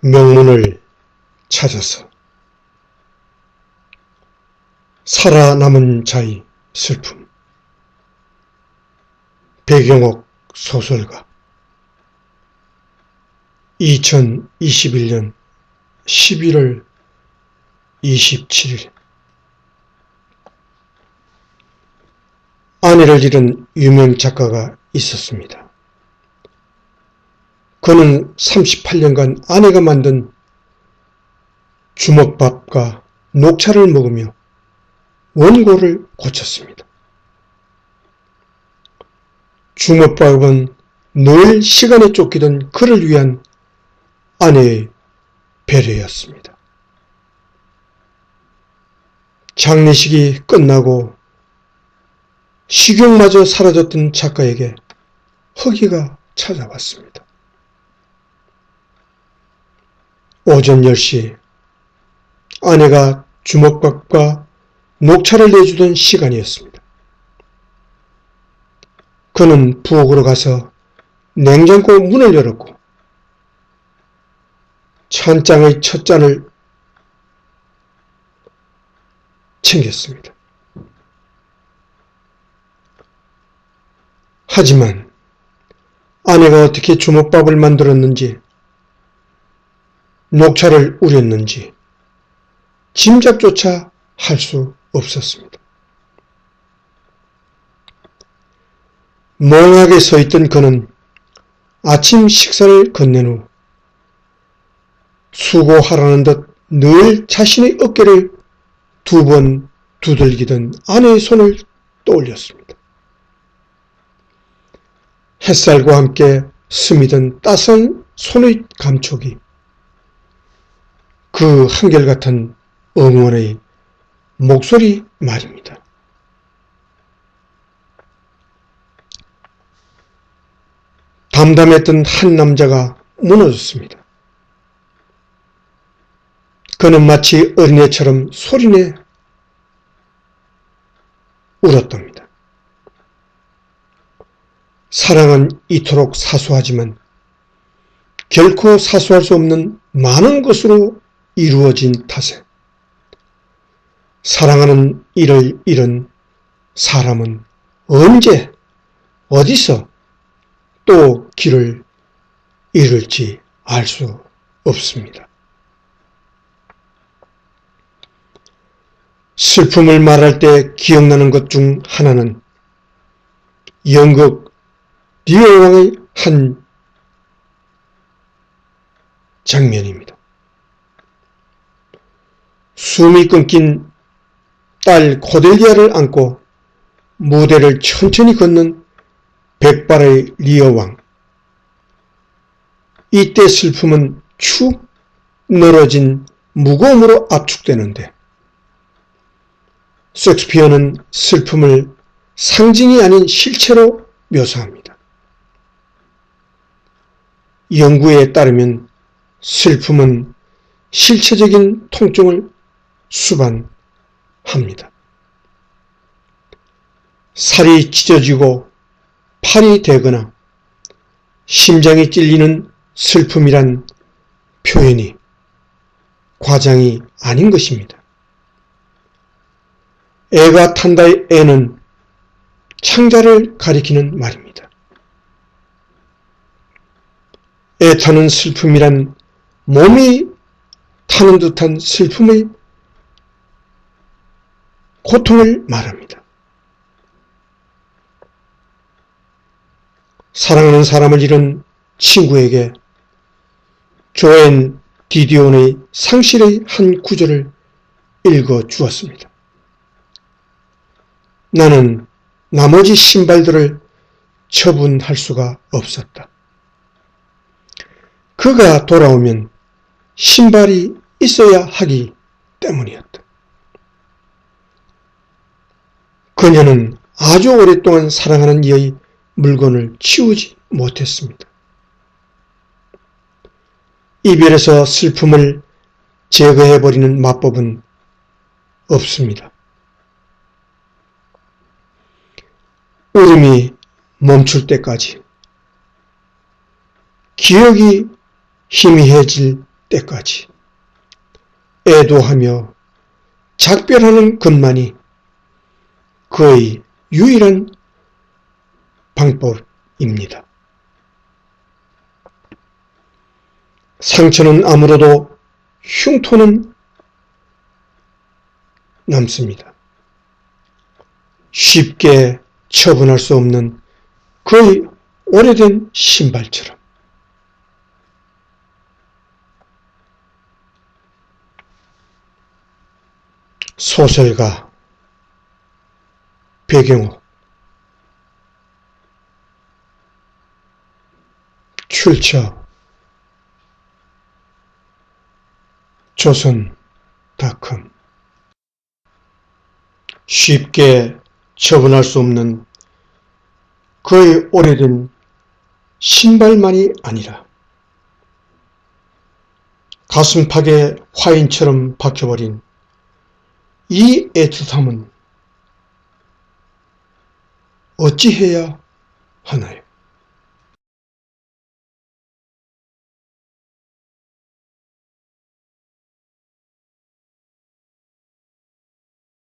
명문을 찾아서 살아남은 자의 슬픔. 배경옥 소설가. 2021년 11월 27일. 아내를 잃은 유명 작가가 있었습니다. 그는 38년간 아내가 만든 주먹밥과 녹차를 먹으며 원고를 고쳤습니다. 주먹밥은 늘 시간에 쫓기던 그를 위한 아내의 배려였습니다. 장례식이 끝나고 식욕마저 사라졌던 작가에게 허기가 찾아왔습니다. 오전 10시 아내가 주먹밥과 녹차를 내주던 시간이었습니다. 그는 부엌으로 가서 냉장고 문을 열었고 천장의 첫 잔을 챙겼습니다. 하지만 아내가 어떻게 주먹밥을 만들었는지 녹차를 우렸는지 짐작조차 할 수 없었습니다. 멍하게 서 있던 그는 아침 식사를 건넨 후 수고하라는 듯 늘 자신의 어깨를 두 번 두들기던 아내의 손을 떠올렸습니다. 햇살과 함께 스미던 따스한 손의 감촉이 그 한결같은 응원의 목소리 말입니다. 담담했던 한 남자가 무너졌습니다. 그는 마치 어린애처럼 소리내 울었답니다. 사랑은 이토록 사소하지만 결코 사소할 수 없는 많은 것으로 이루어진 탓에 사랑하는 이를 잃은 사람은 언제 어디서 또 길을 잃을지 알 수 없습니다. 슬픔을 말할 때 기억나는 것 중 하나는 영국 리오왕의 한 장면입니다. 숨이 끊긴 딸 코델리아를 안고 무대를 천천히 걷는 백발의 리어왕. 이때 슬픔은 축 늘어진 무거움으로 압축되는데 섹스피어는 슬픔을 상징이 아닌 실체로 묘사합니다. 연구에 따르면 슬픔은 실체적인 통증을 수반합니다. 살이 찢어지고 팔이 되거나 심장이 찔리는 슬픔이란 표현이 과장이 아닌 것입니다. 애가 탄다의 애는 창자를 가리키는 말입니다. 애 타는 슬픔이란 몸이 타는 듯한 슬픔의 고통을 말합니다. 사랑하는 사람을 잃은 친구에게 조엔 디디온의 상실의 한 구절을 읽어 주었습니다. 나는 나머지 신발들을 처분할 수가 없었다. 그가 돌아오면 신발이 있어야 하기 때문이었다. 그녀는 아주 오랫동안 사랑하는 이의 물건을 치우지 못했습니다. 이별에서 슬픔을 제거해버리는 마법은 없습니다. 울음이 멈출 때까지 기억이 희미해질 때까지 애도하며 작별하는 것만이 그의 유일한 방법입니다. 상처는 아무로도 흉터는 남습니다. 쉽게 처분할 수 없는 거의 오래된 신발처럼. 소설가 배경호 출처. 조선닷컴. 쉽게 처분할 수 없는 거의 오래된 신발만이 아니라 가슴팍에 화인처럼 박혀버린 이 애틋함은 어찌해야 하나요?